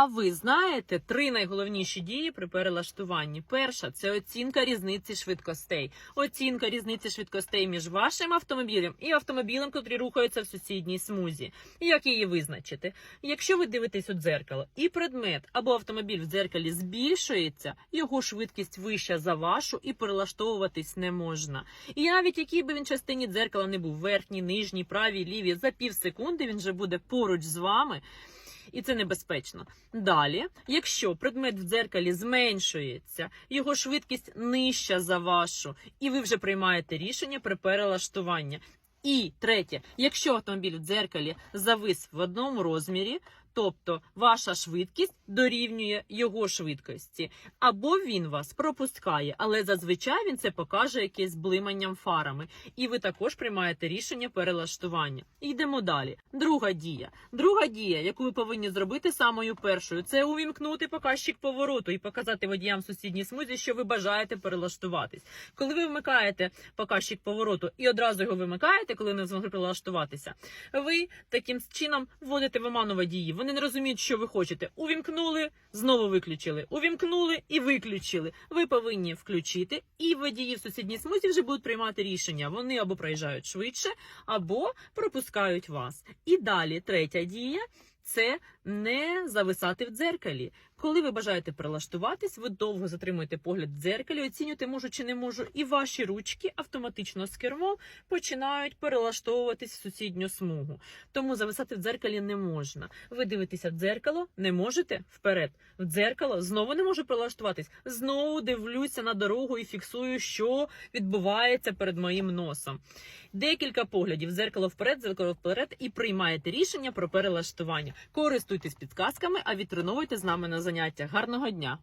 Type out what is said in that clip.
А ви знаєте три найголовніші дії при перелаштуванні? Перша це оцінка різниці швидкостей. Оцінка різниці швидкостей між вашим автомобілем і автомобілем, котрі рухаються в сусідній смузі. І Як її визначити? Якщо ви дивитесь у дзеркало і предмет або автомобіль в дзеркалі збільшується, його швидкість вища за вашу і перелаштовуватись не можна. І навіть який би він частині дзеркала не був верхній, нижній, правій, лівій, за пів секунди він вже буде поруч з вами. І це небезпечно. Далі, якщо предмет в дзеркалі зменшується, його швидкість нижча за вашу, і ви вже приймаєте рішення при перелаштування. І третє, якщо автомобіль в дзеркалі завис в одному розмірі, тобто ваша швидкість дорівнює його швидкості, або він вас пропускає, але зазвичай він це покаже якесь блиманням фарами, і ви також приймаєте рішення перелаштування. Йдемо далі. Друга дія. Друга дія, яку ви повинні зробити самою першою, це увімкнути показчик повороту і показати водіям в сусідній смузі, що ви бажаєте перелаштуватись. Коли ви вмикаєте показчик повороту і одразу його вимикаєте, коли не змогли прилаштуватися, ви таким чином вводите в оману водії. Вони не розуміють, що ви хочете. Увімкнули, знову виключили. Увімкнули і виключили. Ви повинні включити, і водії в сусідній смузі вже будуть приймати рішення. Вони або проїжджають швидше, або пропускають вас. І далі третя дія. Це не зависати в дзеркалі. Коли ви бажаєте прилаштуватись, ви довго затримуєте погляд в дзеркалі, оцінюєте, можу чи не можу, і ваші ручки автоматично з кермом починають перелаштовуватись в сусідню смугу. Тому зависати в дзеркалі не можна. Ви дивитеся в дзеркало, не можете вперед. В дзеркало знову не можу прилаштуватись. Знову дивлюся на дорогу і фіксую, що відбувається перед моїм носом. Декілька поглядів дзеркало вперед, дзеркало вперед, і приймаєте рішення про перелаштування. Користуйтесь підказками, а відтреновуйте з нами на заняттях. Гарного дня!